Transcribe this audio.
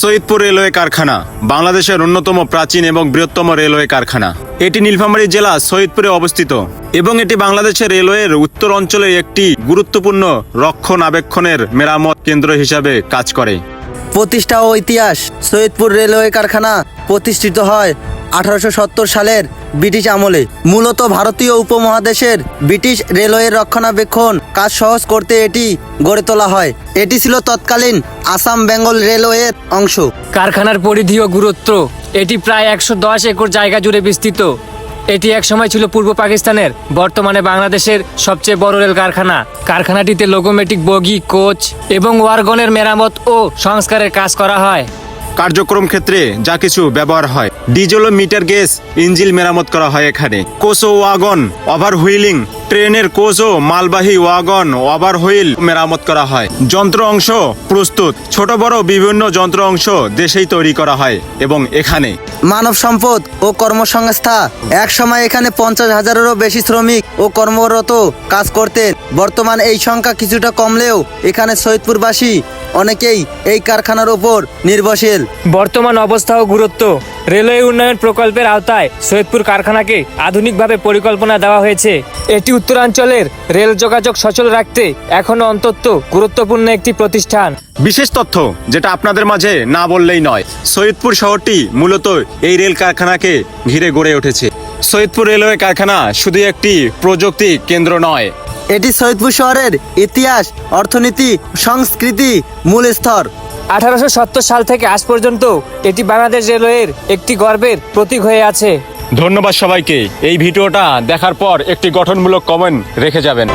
Saidpur railway কারখানা, বাংলাদেশের অন্যতম প্রাচীন এবং বৃহত্তম রেলওয়ে কারখানা। এটি নীলফামারী জেলা সৈয়দপুরে অবস্থিত এবং এটি বাংলাদেশের রেলওয়ের উত্তর অঞ্চলে একটি গুরুত্বপূর্ণ রক্ষণাবেক্ষণের মেরামত কেন্দ্র হিসাবে কাজ করে। প্রতিষ্ঠা ও ইতিহাস সৈয়দপুর রেলওয়ে কারখানা প্রতিষ্ঠিত হয় আঠারোশো সত্তর সালের ব্রিটিশ আমলে। মূলত ভারতীয় উপমহাদেশের ব্রিটিশ রেলওয়ের রক্ষণাবেক্ষণ কাজ সহজ করতে এটি গড়ে তোলা হয়। এটি ছিল তৎকালীন আসাম বেঙ্গল রেলওয়ের অংশ। কারখানার পরিধি ও গুরুত্ব। এটি প্রায় একশো দশ একর জায়গা জুড়ে বিস্তৃত। এটি একসময় ছিল পূর্ব পাকিস্তানের, বর্তমানে বাংলাদেশের সবচেয়ে বড় রেল কারখানা। কারখানাটিতে লোকোমেটিক বগি, কোচ এবং ওয়ারগনের মেরামত ও সংস্কারের কাজ করা হয়। কার্যক্রম ক্ষেত্রে যা কিছু ব্যবহার হয়। ডিজেল ও মিটার গেস ইঞ্জিল মেরামত করা হয় এখানে। কোচ ও ওয়াগন ওভার হুইলিং ট্রেনের কোচ ও মালবাহী ওয়াগন ওভার হুইল মেরামত করা হয়। যন্ত্র অংশ প্রস্তুত। ছোট, বড় বিভিন্ন যন্ত্র অংশ দেশেই তৈরি করা হয় এবং এখানে মানব সম্পদ ও কর্মসংস্থা। এক সময় এখানে পঞ্চাশ হাজারেরও বেশি শ্রমিক ও কর্মরত কাজ করতেন। বর্তমান এই সংখ্যা কিছুটা কমলেও এখানে সৈয়দপুরবাসী অনেকেই এই কারখানার ওপর নির্ভরশীল। বর্তমান অবস্থা ও গুরুত্ব। রেলওয়ে উন্নয়ন প্রকল্পের আওতায় সৈয়দপুর কারখানাকে আধুনিকভাবে পরিকল্পনা দেওয়া হয়েছে। এটি উত্তরাঞ্চলের রেল যোগাযোগ সচল রাখতে এখনও অন্তত গুরুত্বপূর্ণ একটি প্রতিষ্ঠান। বিশেষ তথ্য যেটা আপনাদের মাঝে না বললেই নয় সৈয়দপুর শহরটি মূলত এই রেল কারখানাকে ঘিরে গড়ে উঠেছে। সৈয়দপুর রেলওয়ে কারখানা শুধু একটি প্রযুক্তি কেন্দ্র নয় এটি সৈয়দপুর শহরের ইতিহাস অর্থনীতি সংস্কৃতি মূল স্তর আঠারোশো সত্তর সাল থেকে আজ পর্যন্ত এটি বাংলাদেশ রেলওয়ের একটি গর্বের প্রতীক হয়ে আছে। ধন্যবাদ সবাইকে। এই ভিডিওটা দেখার পর একটি গঠনমূলক কমেন্ট রেখে যাবেন।